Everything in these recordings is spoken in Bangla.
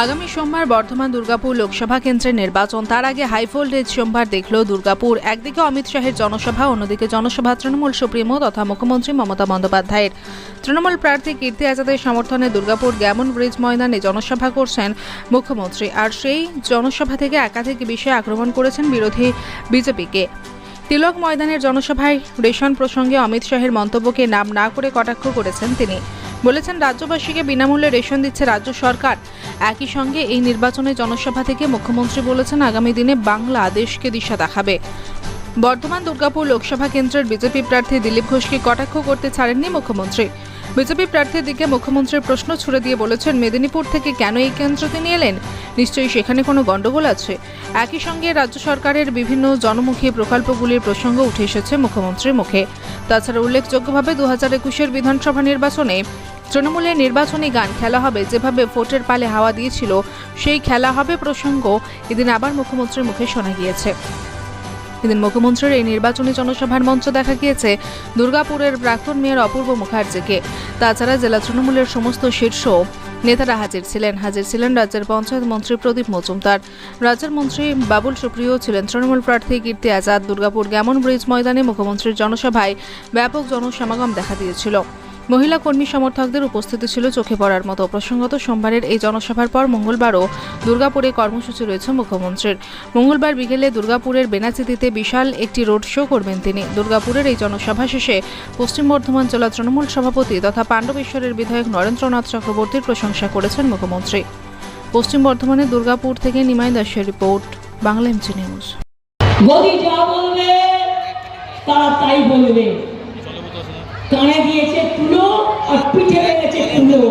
আগামী সোমবার বর্ধমান দুর্গাপুর লোকসভা কেন্দ্রের নির্বাচন। তার আগে হাইভোল্টেজ সোমবার দেখল দুর্গাপুর। একদিকে অমিত শাহের জনসভা, অন্যদিকে জনসভা তৃণমূল সুপ্রিমো তথা মুখ্যমন্ত্রী মমতা বন্দ্যোপাধ্যায়ের। তৃণমূল প্রার্থী কীর্তি আজাদের সমর্থনে দুর্গাপুর গ্যামন ব্রিজ ময়দানে জনসভা করছেন মুখ্যমন্ত্রী। আর সেই জনসভা থেকে একাধিক বিষয়ে আক্রমণ করেছেন বিরোধী বিজেপিকে। তিলক ময়দানের জনসভায় রেশন প্রসঙ্গে অমিত শাহের মন্তব্যকে নাম না করে কটাক্ষ করেছেন তিনি। বলেছেন, রাজ্যবাসীকে বিনামূল্যে রেশন দিচ্ছে রাজ্য সরকার। একই সঙ্গে এই নির্বাচনে জনসভা থেকে মুখ্যমন্ত্রী বলেছেন, আগামী দিনে বাংলা দেশকে দিশা দেখাবে। বর্ধমান দুর্গাপুর লোকসভা কেন্দ্রের বিজেপি প্রার্থী দিলীপ ঘোষকে কটাক্ষ করতে ছাড়েননি মুখ্যমন্ত্রী। বিজেপি প্রার্থীর দিকে মুখ্যমন্ত্রীর প্রশ্ন ছুড়ে দিয়ে বলেছেন, মেদিনীপুর থেকে কেন এই কেন্দ্র তিনি এলেন? নিশ্চয়ই সেখানে কোনো গণ্ডগোল আছে? একই সঙ্গে রাজ্য সরকারের বিভিন্ন জনমুখী প্রকল্পগুলির প্রসঙ্গ উঠে এসেছে মুখ্যমন্ত্রীর মুখে। তাছাড়া উল্লেখযোগ্যভাবে দু হাজার একুশের বিধানসভা নির্বাচনে তৃণমূলের নির্বাচনী গান খেলা হবে, যেভাবে ভোটের পালে হাওয়া দিয়েছিল, সেই খেলা হবে প্রসঙ্গ এদিন আবার মুখ্যমন্ত্রীর মুখে শোনা গিয়েছে। এদিন মুখ্যমন্ত্রীর এই নির্বাচনী জনসভার মঞ্চ দেখা গিয়েছে দুর্গাপুরের প্রাক্তন মেয়র অপূর্ব মুখার্জিকে। তাছাড়া জেলা তৃণমূলের সমস্ত শীর্ষ নেতারা হাজির ছিলেন। হাজির ছিলেন রাজ্যের পঞ্চায়েত মন্ত্রী প্রদীপ মজুমদার। রাজ্যের মন্ত্রী বাবুল সুপ্রিয় ছিলেন। তৃণমূল প্রার্থী কীর্তি আজাদ দুর্গাপুর গ্যামন ব্রিজ ময়দানে মুখ্যমন্ত্রীর জনসভায় ব্যাপক জনসমাগম দেখা দিয়েছিল। মহিলা কর্মী সমর্থকদের উপস্থিতি ছিল চোখে পড়ার মতো। প্রসঙ্গত, সোমবারের এই জনসভার পর মঙ্গলবারও দুর্গাপুরে কর্মসূচি রয়েছে মুখ্যমন্ত্রীর। মঙ্গলবার বিকেলে দুর্গাপুরের বেনাচিতিতে বিশাল একটি রোড শো করবেন তিনি। দুর্গাপুরের এই জনসভা শেষে পশ্চিম বর্ধমান জেলা তৃণমূল সভাপতি তথা পাণ্ডবেশ্বরের বিধায়ক নরেন্দ্রনাথ চক্রবর্তীর প্রশংসা করেছেন মুখ্যমন্ত্রী। পশ্চিম বর্ধমানের দুর্গাপুর থেকে নিমাই দাসের রিপোর্ট, বাংলা এমজি নিউজ। তারা তাই কানে দিয়েছে তুলো আর পিঠে লেগেছে তুলো।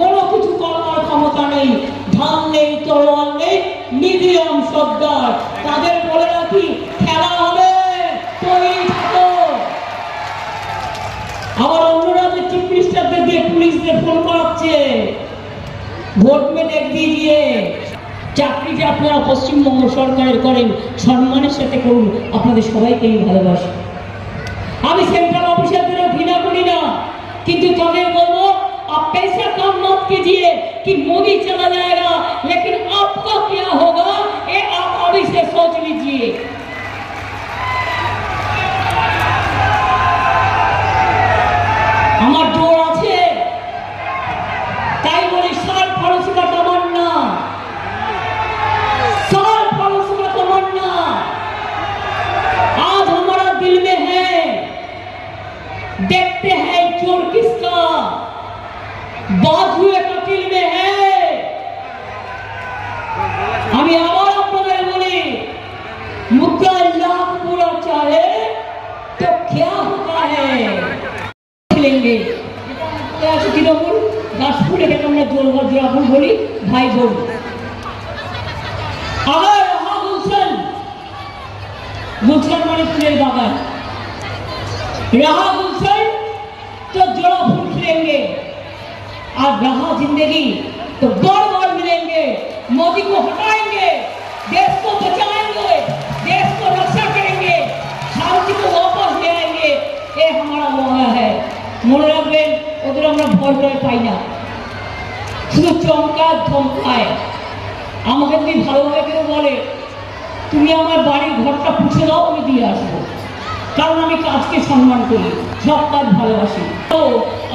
কোনো কিছু করার ক্ষমতা নেই, ঢাল নেই তলোয়ার নেই, মিডিয়াম সর্দার তাদের বলে রাখি, খেলা হবে আবার অন্য রাজ্যে চিফ মিনিস্টারদের দিয়ে পুলিশদের ফোন করাচ্ছে। ভোট মেটে দিয়ে দিয়ে আপনারা পশ্চিমবঙ্গ সরকারের করেন, সম্মানের সাথে করুন। আপনাদের সবাইকে আমি ভালোবাসি। আমি সেন্ট্রাল না किंतु तुम्हें बोलो, आप पैसा कम मत कीजिए कि मोदी चला जाएगा, लेकिन आपका क्या होगा, ये आप अभी से सोच लीजिए। हमारे জোরাপুর বলি ভাই বোন আবার রাহা গুলশান গুলশান মানে ফুলের বাগান रहा गुलशन तो जोड़ा फूल खिलेंगे और रहा जिंदगी तो बार बार मिलेंगे मोदी को हटाएंगे देश को बचाएंगे देश को रक्षा करेंगे शांति को वापस ले आएंगे ये हमारा वादा है মনে রাখবেন ওদের আমরা ভয় টয় পাই না শুধু চমকায়, ধমকায়। আমাকে যদি ভালোভাবে কেউ বলে, তুমি আমার বাড়ির ঘরটা পুছে দাও, আমি দিয়ে আসব। কারণ আমি কাজকে সম্মান করি সব কাজ ভালোবাসি। তো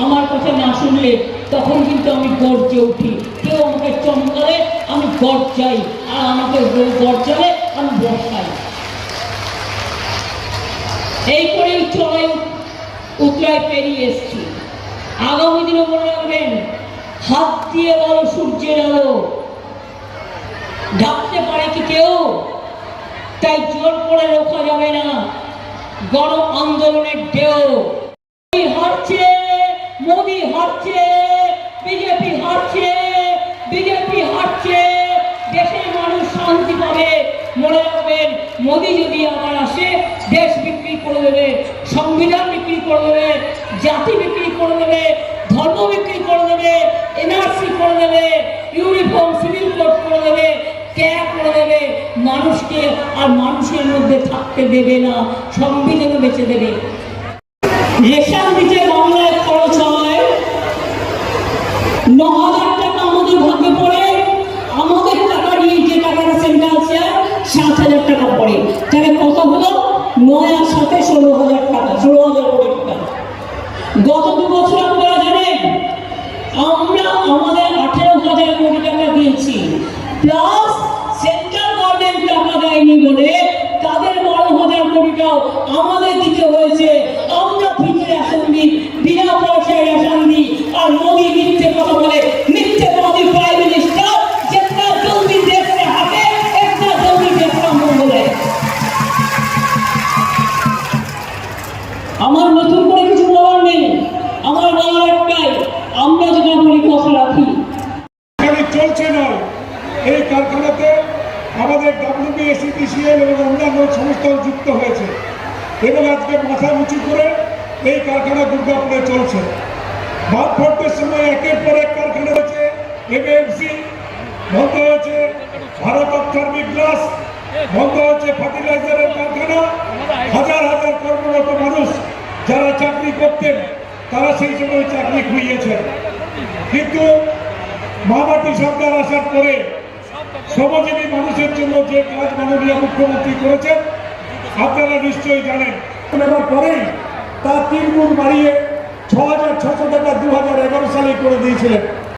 আমার কথা না শুনলে তখন কিন্তু আমি গর্জে উঠি। কেউ আমাকে চমকালে আমি গর্জাই, আর আমাকে গর্জালে আমি বসাই। এই করেই চড়াই উতরায় পেরিয়ে এসছি। আগামী দিনে হাত দিয়ে বলো সূর্যের আলো ঢাকতে পারে কি কেউ? তাই জোর করে রোখা যাবে না। গণ আন্দোলনের ঢেউ। হারছে, মোদি হারছে, বিজেপি হারছে বিজেপি হারছে। দেশের মানুষ শান্তি পাবে, মনে রাখবেন, মোদি যদি আবার আসে, দেশ বিক্রি করে দেবে, সংবিধান বিক্রি করে দেবে, জাতি বিক্রি করে দেবে, ধর্ম বিক্রি করে দেবে এনআরসি করে দেবে, ইউনিফর্ম, সিভিল কোড করে দেবে, ক্যাপ করে দেবে। মানুষকে আর মানুষের মধ্যে থাকতে দেবে না সংবিধানে বেঁচে দেবে। খরচ হয় ন হাজার টাকা আমাদের পড়ে, আমাদের নিয়ে যে সেন্টার আছে, সাত হাজার টাকা তাহলে নয় আর সাথে ষোলো হাজার টাকা, ষোলো হাজার কোটি টাকা। গত দু বছর আপনারা জানেন আমরা আমাদের আঠেরো হাজার কোটি টাকা দিয়েছি। প্লাস সেন্ট্রাল গভর্নমেন্ট টাকা দেয়নি বলে তাদের বারো হাজার কোটিটাও আমাদের আজকে মাথা উঁচু করে এই কারখানা দুর্গাপুরে চলছে। বামফ্রন্টের সময় একের পর এক কারখানা হয়েছে এমএমসি বন্ধ হয়েছে, ভারত অপথার্মিক গ্লাস, বন্ধ হয়েছে ফার্টিলাইজারের কারখানা। হাজার হাজার কর্মরত মানুষ যারা চাকরি করতেন, তারা সেই সময় চাকরি খুইয়েছেন কিন্তু মামাটি সরকার আসার পরে শ্রমজীবী মানুষের জন্য যে কাজ মাননীয় মুখ্যমন্ত্রী করেছেন, আপনারা নিশ্চয়ই জানেন নেবার পরেই তা তিন গুণ বাড়িয়ে ছ হাজার ছশো টাকা দু হাজার এগারো সালে করে দিয়েছিলেন।